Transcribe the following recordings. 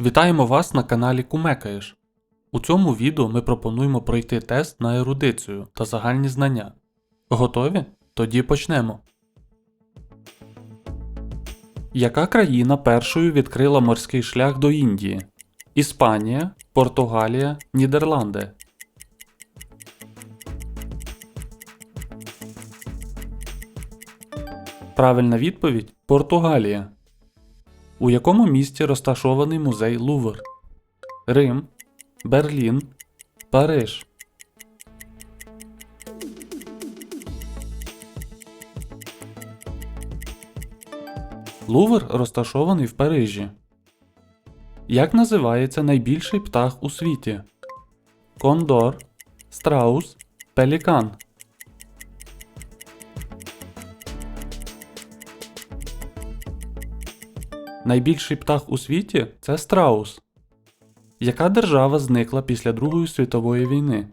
Вітаємо вас на каналі Кумекаєш. У цьому відео ми пропонуємо пройти тест на ерудицію та загальні знання. Готові? Тоді почнемо. Яка країна першою відкрила морський шлях до Індії? Іспанія, Португалія, Нідерланди. Правильна відповідь Португалія. У якому місті розташований музей Лувр? Рим, Берлін, Париж. Лувр розташований в Парижі. Як називається найбільший птах у світі? Кондор, страус, пелікан. Найбільший птах у світі це страус. Яка держава зникла після Другої світової війни?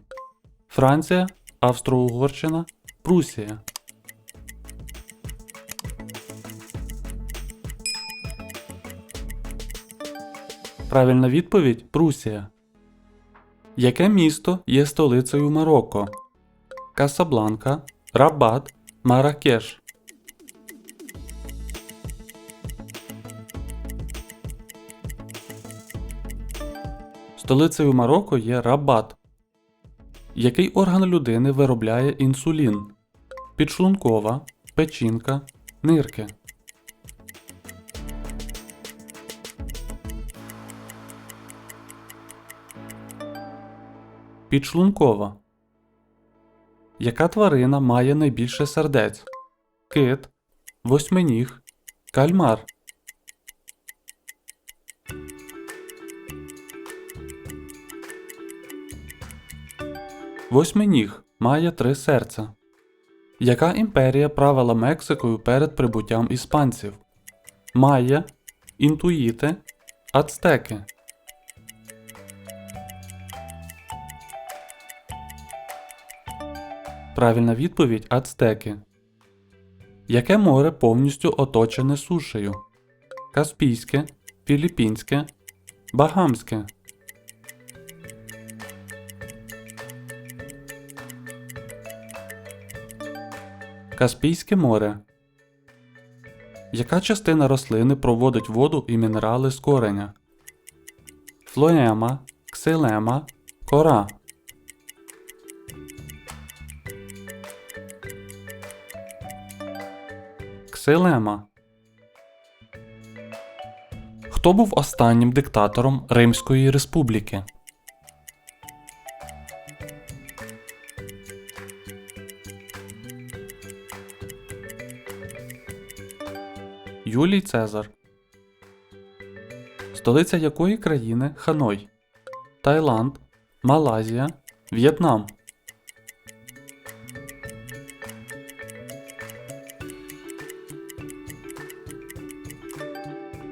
Франція, Австро-Угорщина, Прусія. Правильна відповідь Прусія. Яке місто є столицею Марокко? Касабланка, Рабат, Маракеш. Столицею Марокко є Рабат. Який орган людини виробляє інсулін? Підшлункова, печінка, нирки. Підшлункова. Яка тварина має найбільше сердець? Кит, восьминіг, кальмар. Восьминіг має три серця. Яка імперія правила Мексикою перед прибуттям іспанців? Майя, інтуїти, ацтеки. Правильна відповідь ацтеки. Яке море повністю оточене сушею? Каспійське, Філіппінське, Багамське. Каспійське море. Яка частина рослини проводить воду і мінерали з кореня? Флоема, ксилема, кора. Ксилема. Хто був останнім диктатором Римської республіки? Юлій Цезар. Столиця якої країни Ханой? Таїланд, Малайзія, В'єтнам.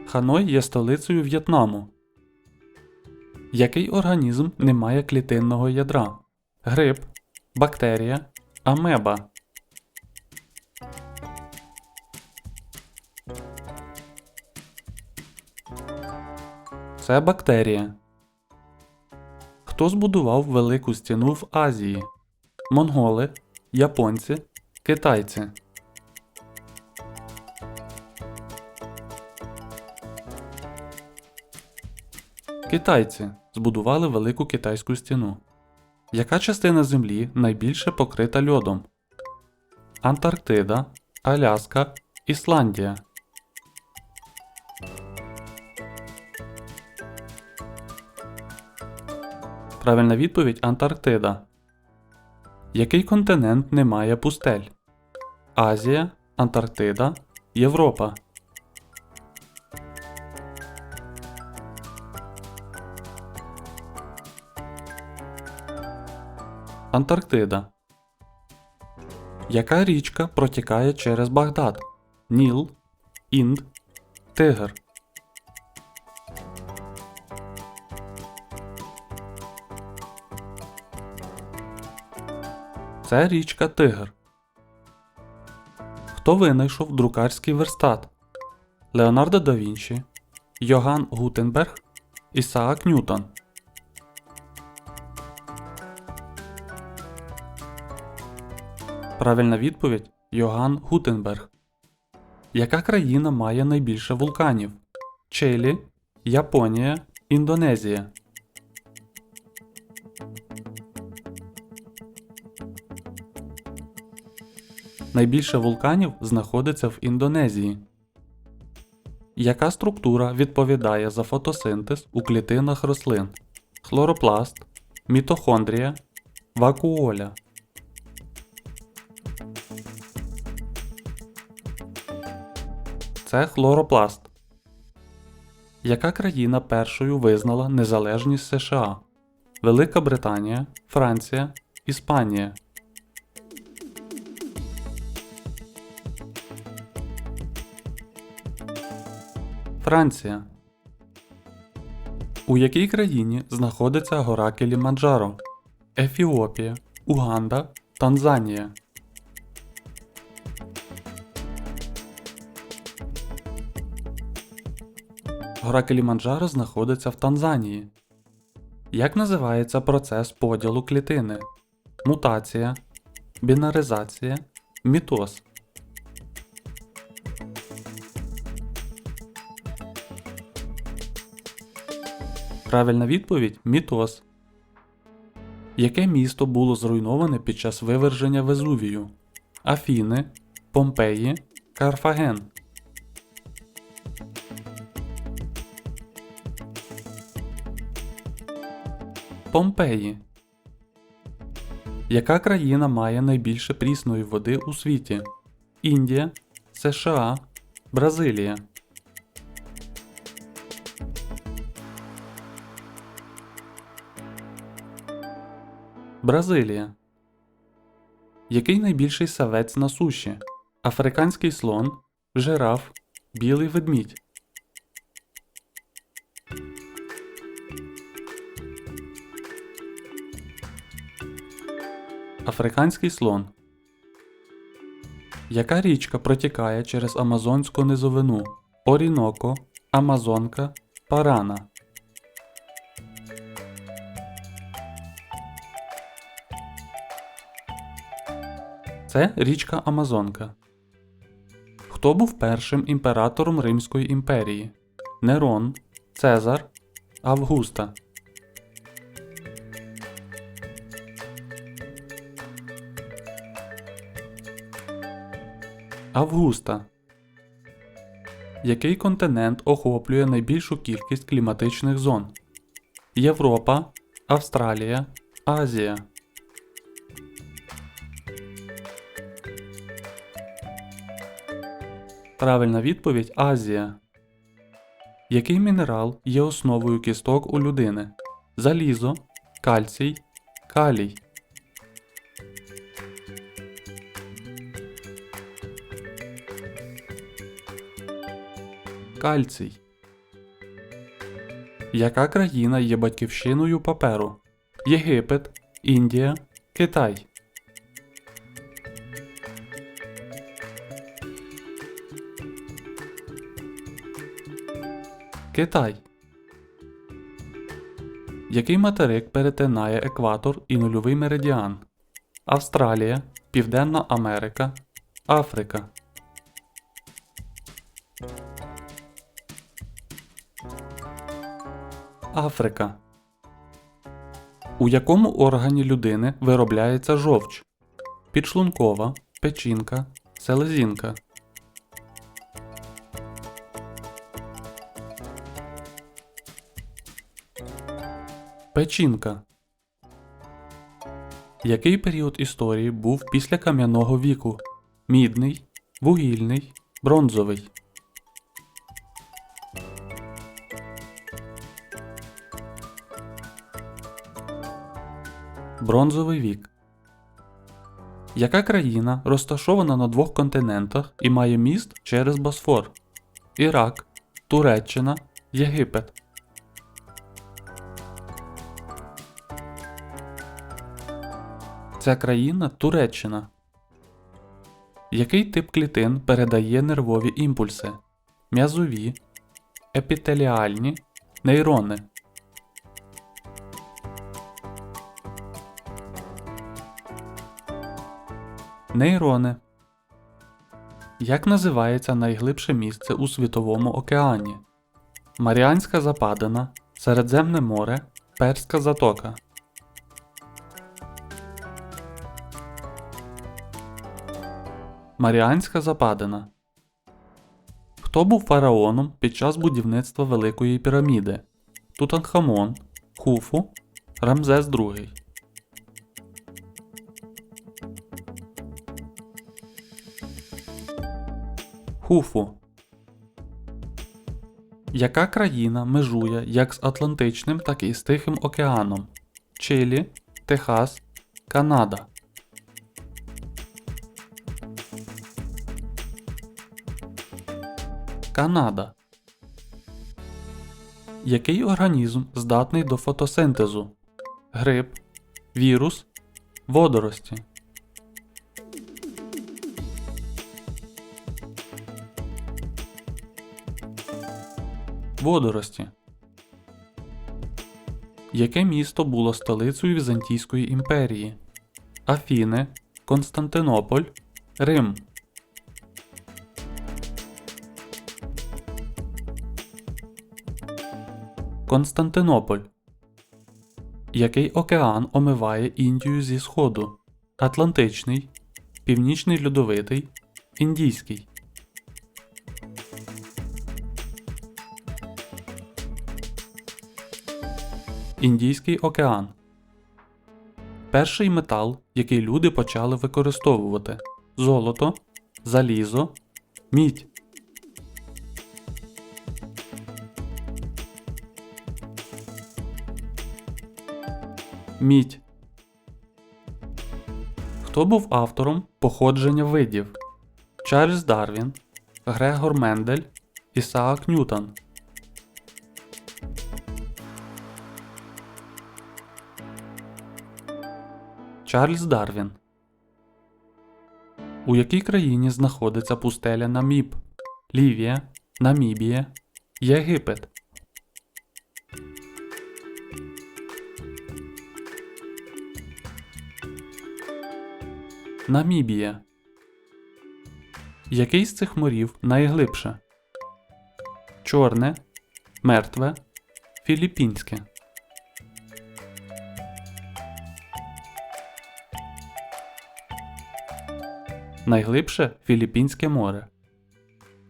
Ханой є столицею В'єтнаму. Який організм не має клітинного ядра? Гриб, бактерія, амеба. Це бактерія. Хто збудував велику стіну в Азії? Монголи, японці, китайці. Китайці збудували велику китайську стіну. Яка частина Землі найбільше покрита льодом? Антарктида, Аляска, Ісландія. Правильна відповідь Антарктида. Який континент не має пустель? Азія, Антарктида, Європа. Антарктида. Яка річка протікає через Багдад? Ніл, Інд, Тигр. Це річка Тигр. Хто винайшов друкарський верстат? Леонардо да Вінчі, Йоган Гутенберг, Ісаак Ньютон. Правильна відповідь Йоган Гутенберг. Яка країна має найбільше вулканів? Чилі, Японія, Індонезія. Найбільше вулканів знаходиться в Індонезії. Яка структура відповідає за фотосинтез у клітинах рослин? Хлоропласт, мітохондрія, вакуоля. Це хлоропласт. Яка країна першою визнала незалежність США? Велика Британія, Франція, Іспанія. Франція. У якій країні знаходиться гора Кіліманджаро? Ефіопія, Уганда, Танзанія. Гора Кіліманджаро знаходиться в Танзанії. Як називається процес поділу клітини? Мутація, бінаризація, мітоз. Правильна відповідь мітоз. Яке місто було зруйноване під час виверження Везувію? Афіни, Помпеї, Карфаген. Помпеї. Яка країна має найбільше прісної води у світі? Індія, США, Бразилія. Бразилія. Який найбільший савець на суші? Африканський слон, жираф, білий ведмідь. Африканський слон. Яка річка протікає через Амазонську низовину? Оріноко, Амазонка, Парана. Це річка Амазонка. Хто був першим імператором Римської імперії? Нерон, Цезар, Августа. Августа. Який континент охоплює найбільшу кількість кліматичних зон? Європа, Австралія, Азія. Правильна відповідь Азія. Який мінерал є основою кісток у людини? Залізо, кальцій, калій. Кальцій. Яка країна є батьківщиною паперу? Єгипет, Індія, Китай. Китай. Який материк перетинає екватор і нульовий меридіан? Австралія, Південна Америка, Африка. Африка. У якому органі людини виробляється жовч? Підшлункова, печінка, селезінка. Печінка. Який період історії був після кам'яного віку? Мідний, вугільний, бронзовий. Бронзовий вік. Яка країна розташована на двох континентах і має міст через Босфор? Ірак, Туреччина, Єгипет. Ця країна Туреччина. Який тип клітин передає нервові імпульси? М'язові, епітеліальні, нейрони. Нейрони. Як називається найглибше місце у Світовому океані? Маріанська Западина, Середземне море, Перська затока. Маріанська Западина. Хто був фараоном під час будівництва Великої піраміди? Тутанхамон, Хуфу, Рамзес II. Хуфу. Яка країна межує як з Атлантичним, так і з Тихим океаном? Чилі, Техас, Канада. Канада. Який організм здатний до фотосинтезу? Гриб, вірус, водорості. Водорості. Яке місто було столицею Візантійської імперії? Афіни, Константинополь, Рим. Константинополь. Який океан омиває Індію зі сходу? Атлантичний, Північний Льодовитий, Індійський. Індійський океан. Перший метал, який люди почали використовувати: золото, залізо, мідь. Мідь. Хто був автором походження видів? Чарльз Дарвін, Грегор Мендель, Ісаак Ньютон. Чарльз Дарвін. У якій країні знаходиться пустеля Наміб? Лівія, Намібія, Єгипет. Намібія. Який з цих морів найглибше? Чорне, Мертве, Філіппінське. Найглибше Філіппінське море.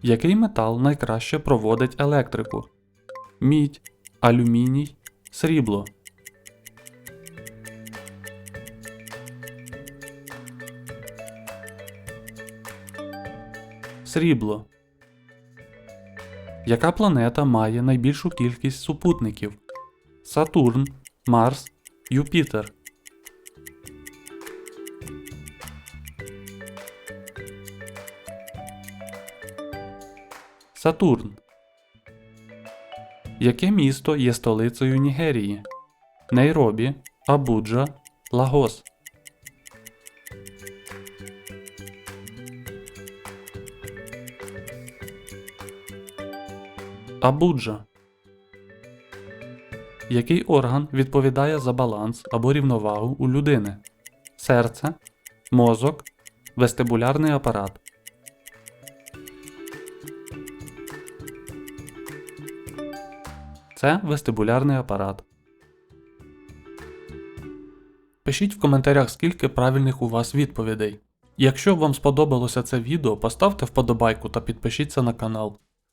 Який метал найкраще проводить електрику? Мідь, алюміній, срібло. Срібло. Яка планета має найбільшу кількість супутників? Сатурн, Марс, Юпітер. Сатурн. Яке місто є столицею Нігерії? Нейробі, Абуджа, Лагос. Абуджа. Який орган відповідає за баланс або рівновагу у людини? Серце, мозок, вестибулярний апарат. Це вестибулярний апарат. Пишіть в коментарях, скільки правильних у вас відповідей. Якщо вам сподобалося це відео, поставте вподобайку та підпишіться на канал.